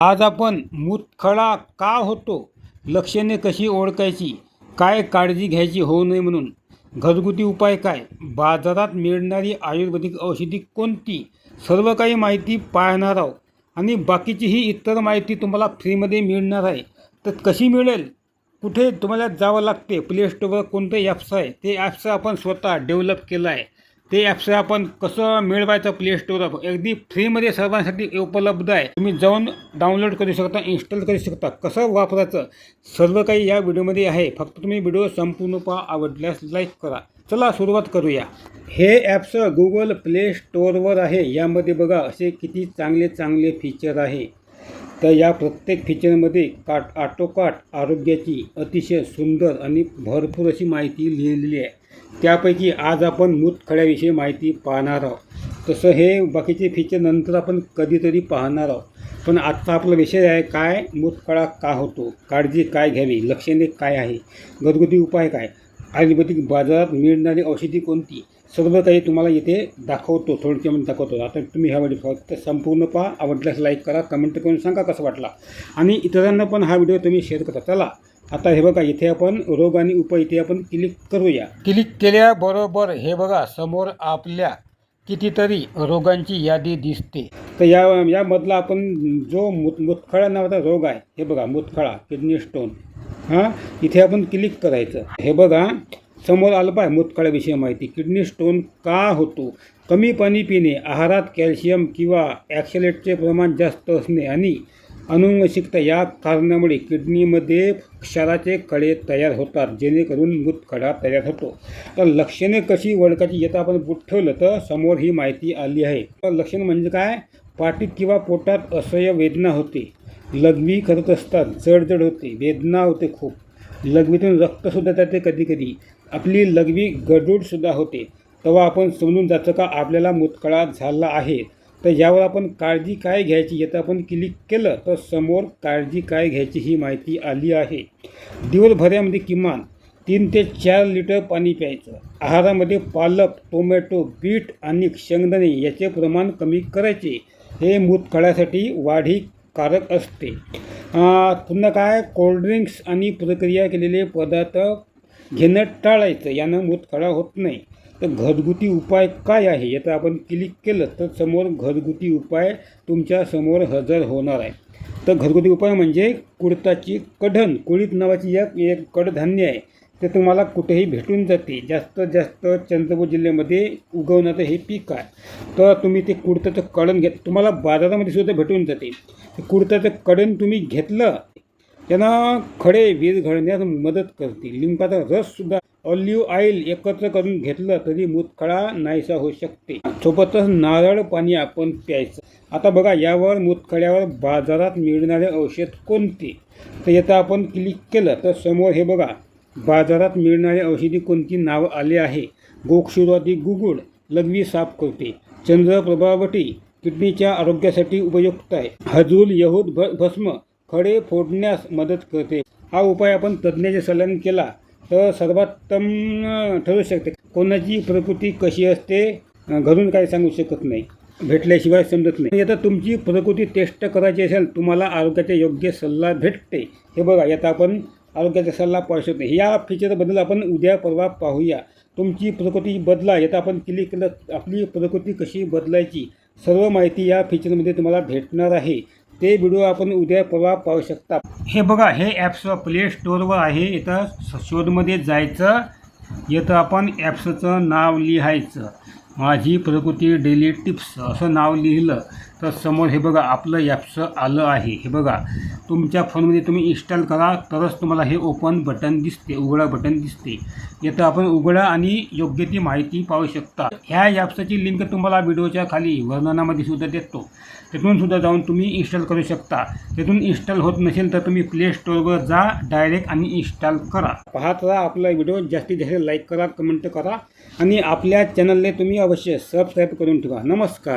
आज आपण मूतखळा का होतो? लक्षणे कशी ओळखायची? काय काळजी घ्यायची होऊ नये म्हणून? घरगुती उपाय काय? बाजारात मिळणारी आयुर्वेदिक औषधी कोणती? सर्व काही माहिती पाहणार आहोत. आणि बाकीचीही इतर माहिती तुम्हाला फ्रीमध्ये मिळणार आहे. तर कशी मिळेल? कुठे तुम्हाला जावं लागते? प्ले स्टोअरवर कोणतं ॲप्स आहे? ते ॲप्स आपण स्वतः डेव्हलप केलं आहे. ते ॲप्स आपण कसं मिळवायचं प्ले स्टोर अगदी फ्रीमध्ये सर्वांसाठी उपलब्ध आहे. तुम्ही जाऊन डाउनलोड करू शकता इन्स्टॉल करू शकता. कसं वापरायचं? सर्व काही या व्हिडिओमध्ये आहे. फक्त तुम्ही व्हिडिओ संपूर्ण पहा आवडल्यास लाईक करा. चला सुरुवात करूया. हे ॲप्स गुगल प्ले स्टोअरवर आहे. यामध्ये बघा असे किती चांगले चांगले फीचर आहे. तर या प्रत्येक फीचरमध्ये काट आटोकाट आरोग्याची अतिशय सुंदर आणि भरपूर अशी माहिती लिहिलेली आहे. त्यापैकी आज आपण मूतखड्याविषयी माहिती पाहणार आहोत. तसं हे बाकीचे फीचर नंतर आपण कधीतरी पाहणार आहोत. पण आत्ता आपला विषय आहे काय मूतखडा का होतो? काळजी काय घ्यावी? लक्षणे काय आहे? घरगुती उपाय काय? आयुर्वेदिक बाजारात मिळणारी औषधी कोणती? सर्व काही तुम्हाला इथे दाखवतो थोडक्यामध्ये दाखवतो. आता तुम्ही ह्या व्हिडिओ फक्त संपूर्ण पहा आवडल्यास लाईक करा कमेंट करून सांगा कसं वाटला. आणि इतरांना पण हा व्हिडिओ तुम्ही शेअर करा. चला आता हे बघा इथे आपण रोग आणि उपाय इथे आपण क्लिक करूया. क्लिक केल्याबरोबर हे बघा समोर आपल्या कितीतरी रोगांची यादी दिसते. तर या यामधला आपण जो मुत मुतखळा नावाचा रोग आहे हे बघा मुतखळा किडनी स्टोन हां इथे आपण क्लिक करायचं. हे बघा समोर आलं पाय मुतखळ्याविषयी माहिती. किडनी स्टोन का होतो? कमी पाणी पिणे आहारात कॅल्शियम किंवा ॲक्सिलेटचे प्रमाण जास्त असणे आणि अनुवंशिकता या कारणामुळे किडनीमध्ये क्षाराचे कडे तयार होतात जेणेकरून मूतखडा तयार होतो. तर लक्षणे कशी ओळखायची येतं आपण बुट ठेवलं तर समोर ही माहिती आली आहे. तर लक्षण म्हणजे काय? पाठीत किंवा पोटात असह्य वेदना होते. लघवी करत असतात जडजड होते वेदना होते खूप. लघवीतून रक्तसुद्धा जाते कधी कधी आपली लघवी गडूडसुद्धा होते. तेव्हा आपण समजून जातं का आपल्याला मुतखडा झाला आहे. तर यावर आपण काळजी काय घ्यायची? याचं आपण क्लिक केलं तर समोर काळजी काय घ्यायची ही माहिती आली आहे. दिवसभरामध्ये किमान तीन ते चार लिटर पाणी प्यायचं. आहारामध्ये पालक टोमॅटो बीट आणि शेंगदाणे याचे प्रमाण कमी करायचे. हे मूतखड्यासाठी वाढीकारक असते. पुन्हा काय? कोल्ड्रिंक्स आणि प्रक्रिया केलेले पदार्थ घेणं टाळायचं यानं मूतखडा होत नाही. तर घरगुती उपाय काय आहे? याचं आपण क्लिक केलं तर समोर घरगुती उपाय तुमच्यासमोर हजर होणार आहे. तर घरगुती उपाय म्हणजे कुडताची कढण. कुळीत नावाची एक एक कडधान्य आहे. ते तुम्हाला कुठेही भेटून जाते. जास्तीत जास्त चंद्रपूर जिल्ह्यामध्ये उगवणारं हे पीक आहे. तर तुम्ही ते कुडताचं कडण घेत तुम्हाला बाजारामध्ये सुद्धा भेटून जाते. कुडताचं कडण तुम्ही घेतलं त्यांना खडे विरघळण्यास मदत करते लिंबाचा रससुद्धा ऑलिव्ह ऑइल एकत्र करून घेतलं तरी मुतखडा नाहीसा होऊ शकते. सोबतच नारळ पाणी आपण प्यायचं. आता बघा यावर मुतखड्यावर बाजारात मिळणारे औषध कोणते? तर येतं आपण क्लिक केलं तर समोर हे बघा बाजारात मिळणारे औषधी कोणती नावं आले आहे? गोक्षुरादी गुगुळ लघवी साफ करते. चंद्र प्रभावटी किडनीच्या आरोग्यासाठी उपयुक्त आहे. हजूल यहूद भ भस्म खडे फोडण्यास मदत करते. हा उपाय आपण तज्ज्ञाच्या सल्ल्याने केला तर सर्वोत्तम ठरू शकते. कोणाची प्रकृती कशी असते घरून काही सांगू शकत नाही. भेटल्याशिवाय समजत नाही. आता तुमची प्रकृती टेस्ट करायची असेल तुम्हाला आरोग्याचा योग्य सल्ला भेटते. हे बघा यात आपण आरोग्याचा सल्ला पाहू शकतो. या फीचरबद्दल आपण उद्या परवा पाहूया. तुमची प्रकृती बदला यात आपण क्लिक केलं. आपली प्रकृती कशी बदलायची सर्व माहिती या फीचरमध्ये तुम्हाला भेटणार आहे. ते व्हिडिओ आपण उद्या परवा पाहू शकता. हे बघा हे ॲप्स प्ले स्टोअरवर आहे. इथं शोधमध्ये जायचं इथं आपण ॲप्सचं नाव लिहायचं. माझी प्रकृती डेली टिप्स असं नाव लिहिलं. तर समोर हे बघा आपलं ॲप्स आलं आहे. हे बघा तुमच्या फोनमध्ये तुम्ही इन्स्टॉल करा तरच तुम्हाला हे ओपन बटन दिसते उघडा बटन दिसते. येतं आपण उघडा आणि योग्य ती माहिती पाहू शकता. ह्या ॲप्सची लिंक तुम्हाला व्हिडिओच्या खाली वर्णनामध्ये सुद्धा देतो. तिथून सुद्धा जाऊन तुम्ही इन्स्टॉल करू शकता. तिथून इन्स्टॉल होत नसेल तर तुम्ही प्ले स्टोअरवर जा डायरेक्ट आणि इन्स्टॉल करा. पाहत राहा आपला व्हिडिओ. जास्तीत जास्त लाईक करा कमेंट करा. आणि आपल्या चॅनलने तुम्ही अवश्य सबस्क्राईब करून ठेवा. नमस्कार.